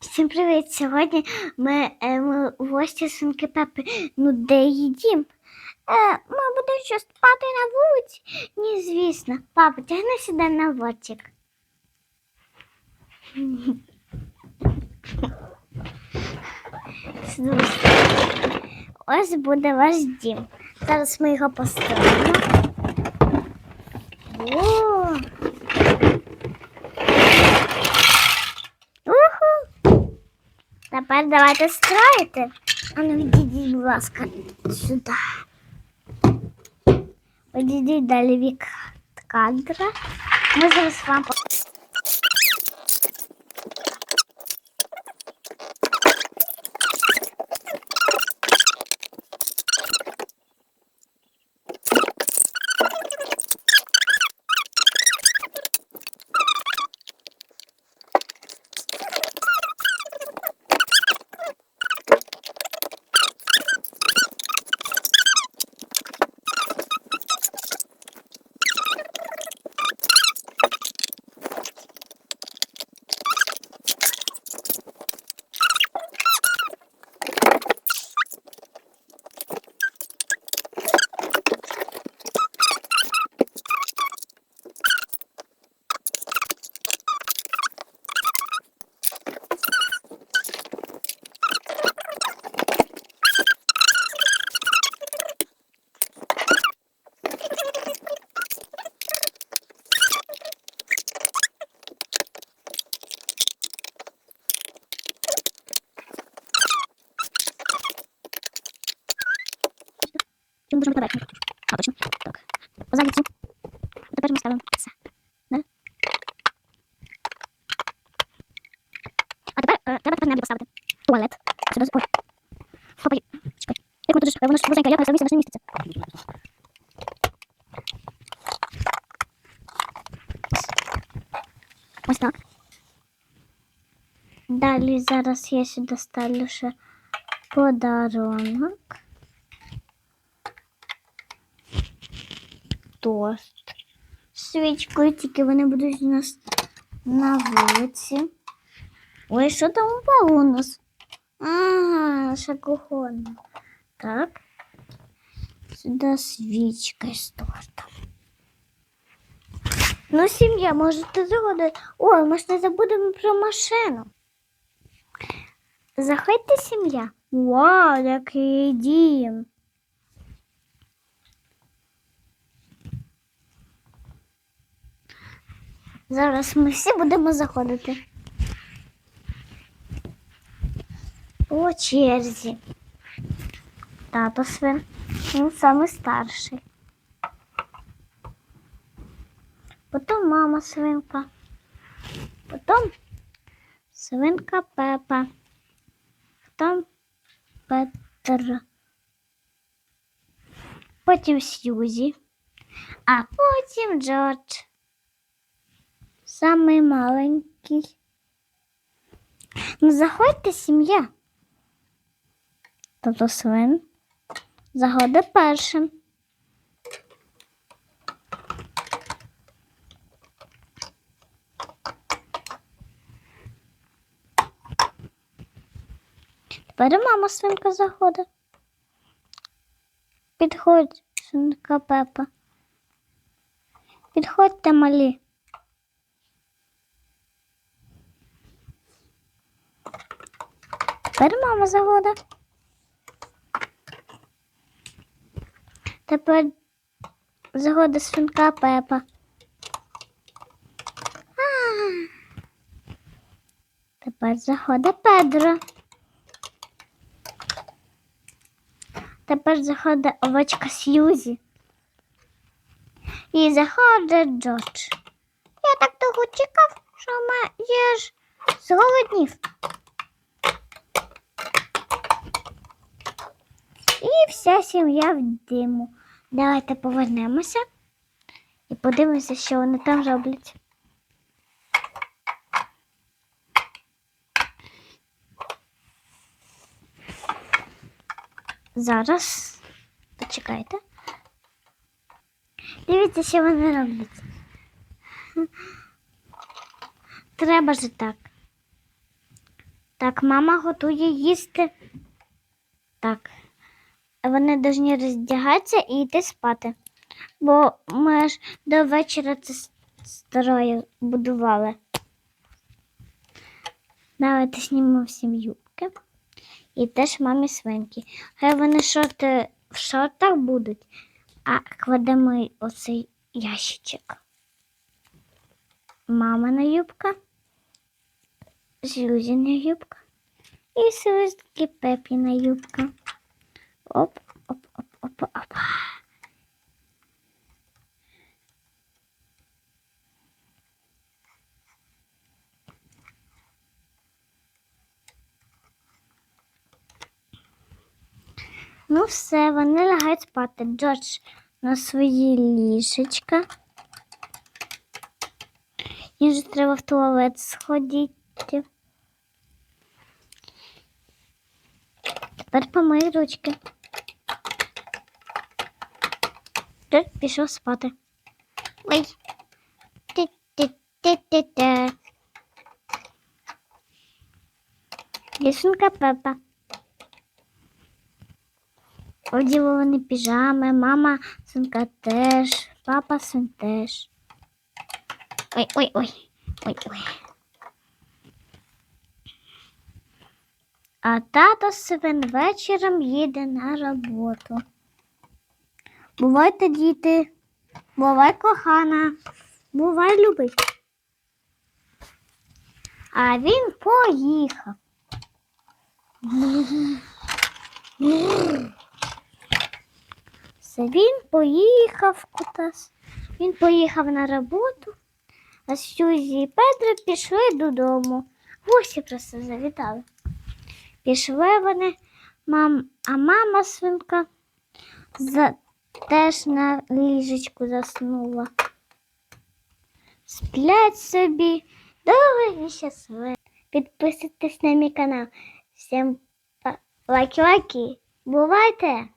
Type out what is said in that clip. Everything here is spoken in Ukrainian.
Всім привіт! Сьогодні ми, е, ми у гості синки Пепи. Ну, де її? Е, ми будемо що спати на вулиці? Ні, звісно. Папа, тягни сюди на вотик. Ось буде ваш дім. Зараз ми його поставимо. Тепер давайте строїти. А ну відійдіть, будь ласка, сюди. Відійдіть далі від кадра. Ми зараз вам по- Чим можемо давати? А, точно. Так. Позаді цю. Тепер ми ставимо це. Да? А тепер е, треба тепер меблі поставити. Туалет. Сюди. Ой. Папа, чекай. Як воно дуже, воно ж вузеньке, як воно все не міститься. Ось так. Далі зараз я сюди ставлю ще подарунок. Тост. Свічкою, тільки вони будуть у нас на вулиці. Ой, що там упало у нас? Ага, шоколадно. Так. Сюди свічка з тортом. Ну, сім'я, можете заходити. Ой, ми ж не забудемо про машину. Заходьте, сім'я. Вау, який дім. Зараз ми всі будемо заходити. По черзі. Тато свин. Він самий старший. Потім мама свинка. Потім свинка Пепа. Потім Петр. Потім Сьюзі. А потім Джордж. Самий маленький. Ну, заходьте, сім'я. Тобто свин. Заходить першим. Тепер мама свинка заходить. Підходь, свинка Пепа. Підходьте, малі. Тепер мама заходить. Тепер заходить свинка Пепа. Тепер заходить Педро. Тепер заходить овочка Сьюзі. І заходить Джордж. Я так довго чекав, що ма- я ж зголоднів. І вся сім'я в диму. Давайте повернемося і подивимося, що вони там роблять. Зараз почекайте. Дивіться, що вони роблять. Треба ж так. Так, мама готує їсти. Так. Вони повинні роздягатися і йти спати. Бо ми ж до вечора це старою будували. Давайте знімемо всім юбки. І теж мамі свинки. Хай вони шорти в шортах будуть, а кладемо оцей ящичок. Мамина юбка, Зюзіна юбка і Сюзки Пепіна юбка. Оп, оп, оп, оп, оп. Ну, все, вони лягають спати. Джордж на свої ліжечка. Їм же треба в туалет сходити. Тепер помий ручки. Джордж пішов спати. Ой. Ти-ти-ти-ти-ти. Лісенька Пепа. Оділи вони піжами, мама синка теж, папа син теж. Ой, ой, ой, ой, ой. А тато свин вечором їде на роботу. Бувайте, діти, бувай кохана, бувай любий. А він поїхав. Все, він поїхав кудись. Він поїхав на роботу, а Сюзі і Петро пішли додому. Гості просто завітали. Пішли вони, мам, а мама свинка за, теж на ліжечку заснула. Сплять собі, довго і щасливо. Підписуйтесь на мій канал. Всім лайки-лайки. Бувайте!